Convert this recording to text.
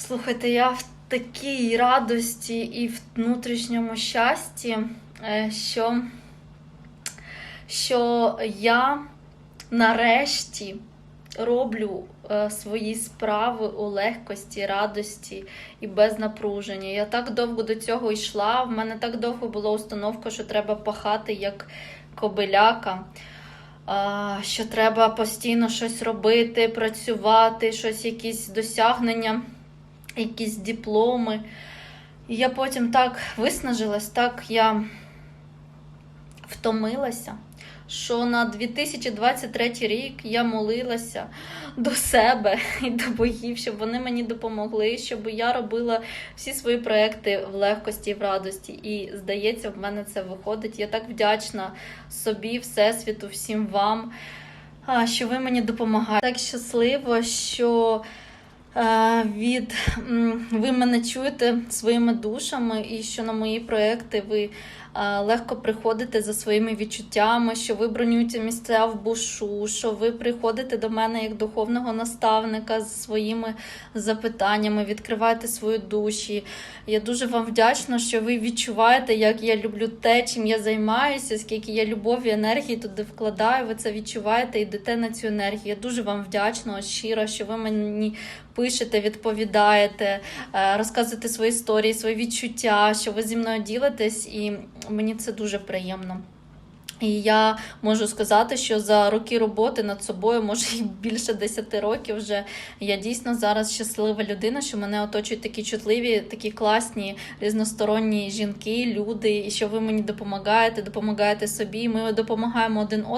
Слухайте, я в такій радості і в внутрішньому щасті, е, що, що я нарешті роблю е, свої справи у легкості, радості і без напруження. Я так довго до цього йшла. В мене так довго була установка, що треба пахати як кобиляка. Що треба постійно щось робити, працювати, щось, якісь досягнення, якісь дипломи. І я потім так виснажилась, так я втомилася, що на 2023 рік я молилася до себе і до богів, щоб вони мені допомогли, щоб я робила всі свої проекти в легкості і в радості. І здається, в мене це виходить. Я так вдячна собі, Всесвіту, всім вам, що ви мені допомагаєте. Так щасливо, що. Е, Від ви мене чуєте своїми душами, і що на мої проекти ви е, легко приходите за своїми відчуттями, що ви бронюєте місця в бушу, що ви приходите до мене як духовного наставника з своїми запитаннями, відкриваєте свої душі. Я дуже вам вдячна, що ви відчуваєте, як я люблю те, чим я займаюся, скільки я любові, енергії туди вкладаю. Ви це відчуваєте, йдете на цю енергію. Я дуже вам вдячна, щиро, що ви мені пишете, відповідаєте, е, розказуєте свої історії, свої відчуття, що ви зі мною ділитесь, і мені це дуже приємно. І я можу сказати, що за роки роботи над собою, може і більше 10 років вже я дійсно зараз щаслива людина, що мене оточують такі чутливі, такі класні, різносторонні жінки, люди, і що ви мені допомагаєте, допомагаєте собі. Ми допомагаємо один одному.